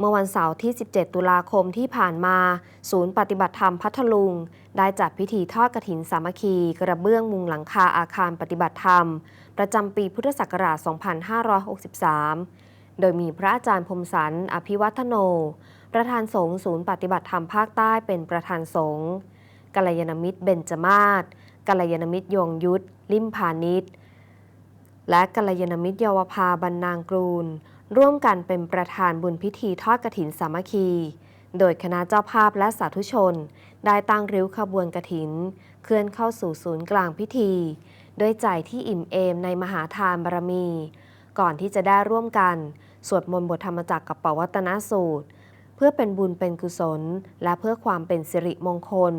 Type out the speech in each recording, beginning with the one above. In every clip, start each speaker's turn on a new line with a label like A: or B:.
A: เมื่อวันเสาร์ที่ 17 ตุลาคมที่ผ่านมา ศูนย์ปฏิบัติธรรมพัทลุง ได้จัดพิธีทอดกฐินสามัคคี กระเบื้องมุงหลังคาอาคารปฏิบัติธรรม ประจำปีพุทธศักราช 2563 โดยมีพระอาจารย์พรมสัน อภิวัฒโน ประธานสงฆ์ศูนย์ปฏิบัติธรรมภาคใต้เป็นประธานสงฆ์กัลยาณมิตรเบญจมาศกัลยาณมิตรยงยุทธลิมพานิชและกัลยาณมิตรเยาวภาบรรนางกรูล ร่วมกันเป็นประธานบุญพิธีทอดกฐินสามัคคี โดยคณะเจ้าภาพและสาธุชน ได้ตั้งริ้วขบวนกฐิน เคลื่อนเข้าสู่ศูนย์กลางพิธี ด้วยใจที่อิ่มเอมในมหาทานบารมี ก่อนที่จะได้ร่วมกัน สวดมนต์บทธรรมจักรกับปวัตนสูตร เพื่อเป็นบุญเป็นกุศล และเพื่อความเป็นสิริมงคล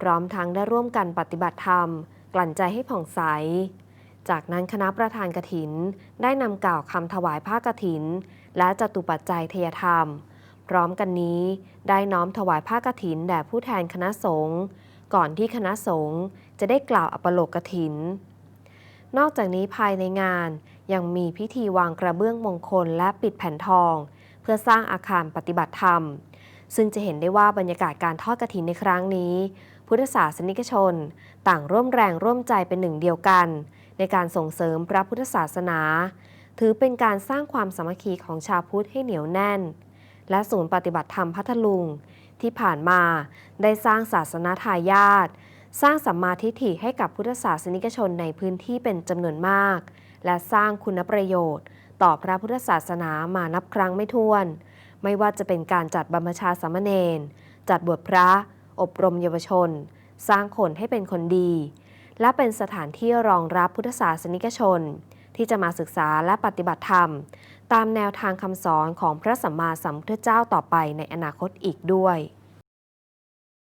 A: พร้อมทั้งได้ร่วมกันปฏิบัติธรรม กลั่นใจให้ผ่องใส จากนั้นคณะประธานกฐิน ได้นำกล่าวคำถวายผ้ากฐิน และจตุปัจจัยเทยธรรม พร้อมกันนี้ ได้น้อมถวายผ้ากฐินแด่ผู้แทนคณะสงฆ์ก่อนที่คณะสงฆ์จะได้กล่าวอัปโลกกฐิน นอกจากนี้ภายในงานยังมีพิธีวางกระเบื้องมงคลและปิดแผ่นทอง เพื่อสร้างอาคารปฏิบัติธรรม ซึ่งจะเห็นได้ว่าบรรยากาศการทอดกฐินในครั้งนี้ พุทธศาสนิกชน ต่างร่วมแรงร่วมใจเป็นหนึ่งเดียวกัน ในการส่งเสริมพระพุทธศาสนา ถือเป็นการสร้างความสามัคคีของชาวพุทธให้เหนียวแน่น และศูนย์ปฏิบัติธรรมพัทลุง ที่ผ่านมาได้สร้างศาสนาทายาทสร้างสัมมาทิฏฐิให้กับพุทธศาสนิกชนในพื้นที่เป็นจำนวนมาก และสร้างคุณประโยชน์ ต่อพระพุทธศาสนามานับครั้งไม่ถ้วน ไม่ว่าจะเป็นการจัดบรรพชาสามเณรจัดบวชพระ อบรมเยาวชน สร้างคนให้เป็นคนดี และเป็นสถานที่รองรับพุทธศาสนิกชน ที่จะมาศึกษาและปฏิบัติธรรม ตามแนวทางคำสอนของพระสัมมาสัมพุทธเจ้าต่อไปในอนาคตอีกด้วย